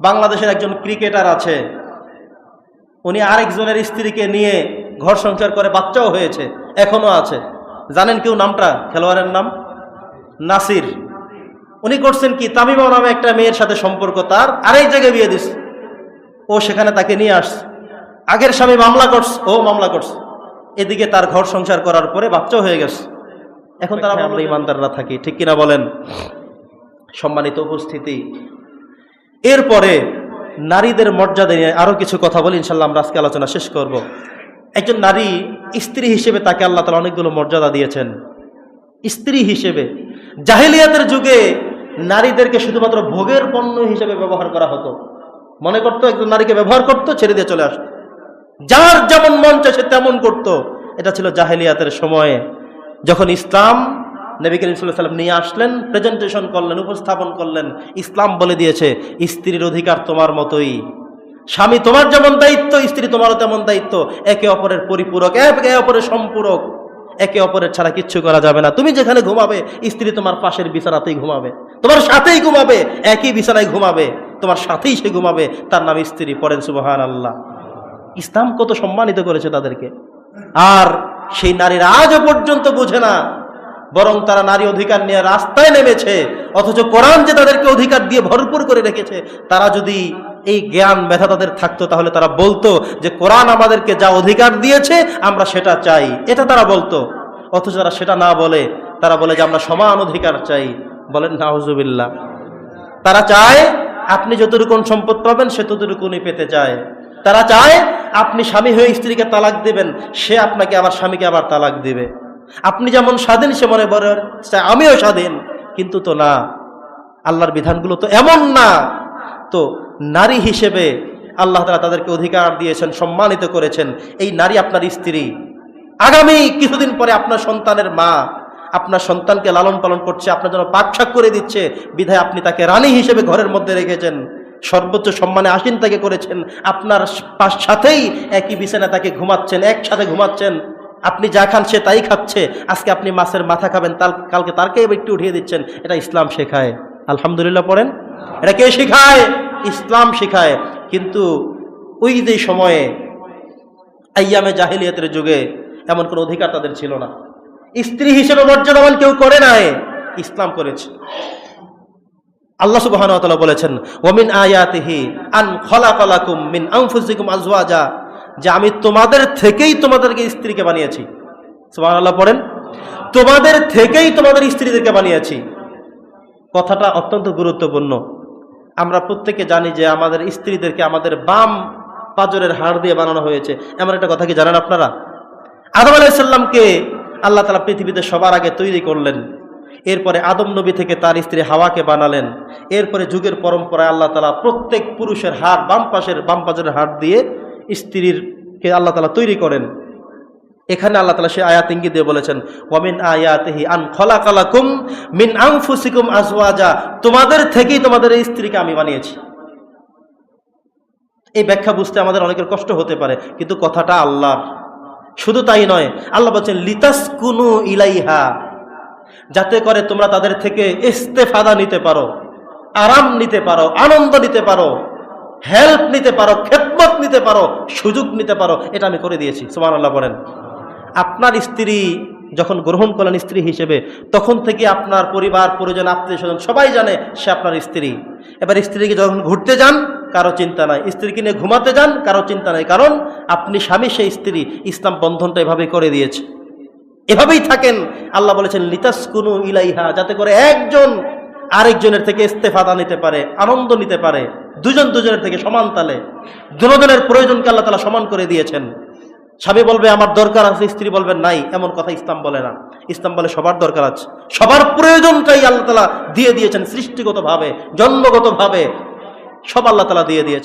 বাংলাদেশের একজন ক্রিকেটার আছে। উনি আরেকজনের স্ত্রীকে নিয়ে ঘর সংসার করে বাচ্চাও হয়েছে এখনও আছে। জানেন কেউ নামটা? খেলোয়াড়ের নাম? নাসির। উনি করছেন কি? তামিমা নামে একটা মেয়ের সাথে সম্পর্ক তার আরেক জায়গায় বিয়ে দিস ও সেখানে তাকে নিয়ে আসছে। আগের স্বামী মামলা করছে ও মামলা করছে। এদিকে তার ঘর সংসার করার পরে বাচ্চাও হয়ে গেছে। এখন তারা আমরা ইমানদাররা থাকি। ঠিক কিনা বলেন? সম্মানিত উপস্থিতি। এরপরে নারীদের মর্যাদা নিয়ে আরও কিছু কথা বলি ইনশাল্লাহ আমরা আজকে আলোচনা শেষ করব। একজন নারী স্ত্রী হিসেবে তাকে আল্লাহ তালা অনেকগুলো মর্যাদা দিয়েছেন। স্ত্রী হিসেবে। জাহিলিয়াতের যুগে নারীদেরকে শুধুমাত্র ভোগের পণ্য হিসেবে ব্যবহার করা হতো। মনে করতো একজন নারীকে ব্যবহার করতো, ছেড়ে দিয়ে চলে আসতো। যার যেমন মন চায় সে তেমন করতো। এটা ছিল জাহেলিয়াতের সময়ে। যখন ইসলাম নবী করিম সাল্লাহ সাল্লাম নিয়ে আসলেন প্রেজেন্টেশন করলেন, উপস্থাপন করলেন। ইসলাম বলে দিয়েছে, স্ত্রীর অধিকার তোমার মতোই। স্বামী তোমার যেমন দায়িত্ব, স্ত্রী তোমারও তেমন দায়িত্ব। একে অপরের পরিপূরক, একে অপরের সম্পূরক। একে অপরের ছাড়া কিচ্ছু করা যাবে না। তুমি যেখানে ঘুমাবে, স্ত্রী তোমার পাশের বিছানাতেই ঘুমাবে। তোমার সাথেই ঘুমাবে, একই বিছানায় ঘুমাবে। তোমার সাথেই সে ঘুমাবে। তার নাম স্ত্রী, পড়েন সুবহান আল্লাহ ইসলাম কত সম্মানিত করেছে তাদেরকে। আর সেই নারীরা আজও পর্যন্ত বোঝে না বরং তারা নারী অধিকার নিয়ে রাস্তায় নেমেছে, অথচ কোরআন যে তাদেরকে অধিকার দিয়ে ভরপুর করে রেখেছে, তারা যদি এই জ্ঞান ব্যথা তাদের থাকতো, তাহলে তারা বলতো যে কোরআন আমাদেরকে যা অধিকার দিয়েছে, আমরা সেটা চাই। এটা তারা বলতো। অথচ তারা সেটা না বলে, তারা বলে যে আমরা সমান অধিকার চাই। বলেন নাহজুবিল্লাহ তারা চায় আপনি যতটুকুন সম্পদ পাবেন, সে ততটুকুনই পেতে চায়। তারা চায় আপনি স্বামী হয়ে স্ত্রীকে তালাক দেবেন, সে আপনাকে আবার স্বামীকে আবার তালাক দিবে। আপনি যেমন স্বাধীন, সে মনে করে আমিও স্বাধীন। কিন্তু তো না, আল্লাহর বিধানগুলো তো এমন না। তো নারী হিসেবে আল্লাহ তালা তাদেরকে অধিকার দিয়েছেন, সম্মানিত করেছেন। এই নারী আপনার স্ত্রী। আগামী কিছুদিন পরে আপনার সন্তানের মা, আপনার সন্তানকে লালন পালন করছে, আপনার জন্য পাকশাক করে দিচ্ছে। বিধায় আপনি তাকে রানী হিসেবে ঘরের মধ্যে রেখেছেন। সর্বোচ্চ সম্মানে আসীন তাকে করেছেন। আপনার সাথেই একই বিছানা তাকে ঘুমাচ্ছেন, একসাথে ঘুমাচ্ছেন। আপনি যা খান সে তাই খাচ্ছে। আজকে আপনি মাছের মাথা খাবেন তার কালকে তারকে একটু উঠিয়ে দিচ্ছেন। এটা ইসলাম শেখায়। আলহামদুলিল্লাহ পড়েন। এটা কে শেখায়? ইসলাম শেখায়। কিন্তু ওই যে সময়ে, আইয়ামে জাহিলিয়াতের যুগে এমন কোনো অধিকার তাদের ছিল না। স্ত্রী হিসেবে মর্যাদাবান কেউ করে নাই, ইসলাম করেছে। আল্লাহ তাআলা বলেছেন ওমিন আয়াতিহি আন খলাকালাকুম মিন আনফুসিকুম আজওয়াজা। যে আমি তোমাদের থেকেই তোমাদেরকে স্ত্রীকে বানিয়েছি। সুবহানাল্লাহ পড়েন। তোমাদের থেকেই তোমাদের স্ত্রীদেরকে বানিয়েছি। কথাটা অত্যন্ত গুরুত্বপূর্ণ। আমরা প্রত্যেকে জানি যে আমাদের স্ত্রীদেরকে আমাদের বাম পাজরের হাড় দিয়ে বানানো হয়েছে। এমন একটা কথা কি জানেন আপনারা? আদম আলাইসাল্লামকে আল্লাহ তালা পৃথিবীতে সবার আগে তৈরি করলেন। এরপরে আদম নবী থেকে তার স্ত্রী হাওয়াকে বানালেন। এরপরে যুগের পরম্পরায় আল্লাহ তালা প্রত্যেক পুরুষের হাড় বাম পাশের বাম পাজরের হাড় দিয়ে স্ত্রীর কে আল্লাহ তালা তৈরি করেন। এখানে আল্লাহ তালা সে আয়াত ইঙ্গিত দিয়ে বলেছেন, ওয়ামিন আয়াতিহি আন খলাকালাকুম মিন আনফুসিকুম আজওয়াজা। তোমাদের থেকেই তোমাদের এই স্ত্রীকে আমি বানিয়েছি। এই ব্যাখ্যা বুঝতে আমাদের অনেকের কষ্ট হতে পারে, কিন্তু কথাটা আল্লাহর। শুধু তাই নয়, আল্লাহ বলছেন লিতাস কুনু ইলাইহা। যাতে করে তোমরা তাদের থেকে ইস্তেফাদা নিতে পারো, আরাম নিতে পারো, আনন্দ নিতে পারো। হেল্প নিতে পারো, খেদমত নিতে পারো, সুযোগ নিতে পারো, এটা আমি করে দিয়েছি। সুমান আল্লাহ বলেন। আপনার স্ত্রী যখন গ্রহণ করলেন স্ত্রী হিসেবে, তখন থেকে আপনার পরিবার, পরিজন, আত্মীয় স্বজন সবাই জানে সে আপনার স্ত্রী। এবার স্ত্রীকে যখন ঘুরতে যান, কারও চিন্তা নাই। স্ত্রীকে নিয়ে ঘুমাতে যান, কারও চিন্তা নাই। কারণ আপনি স্বামী, সেই স্ত্রী। ইসলাম বন্ধনটা এভাবে করে দিয়েছে। এভাবেই থাকেন। আল্লাহ বলেছেন, লিতাসকুনু ইলাইহা যাতে করে একজন আরেকজনের থেকে ইস্তেফাদা নিতে পারে, আনন্দ নিতে পারে, দুজন দুজনের থেকে সমান তালে, দুজনের প্রয়োজনকে আল্লাহ তালা সমান করে দিয়েছেন। স্বামী বলবে, আমার দরকার আছে। স্ত্রী বলবেন নাই। এমন কথা ইসলাম বলে না। ইসলাম বলে, সবার দরকার আছে। সবার প্রয়োজনটাই আল্লাহ তালা দিয়ে দিয়েছেন সৃষ্টিগতভাবে, জন্মগতভাবে। সব আল্লাহ তালা দিয়ে দিয়েছেন।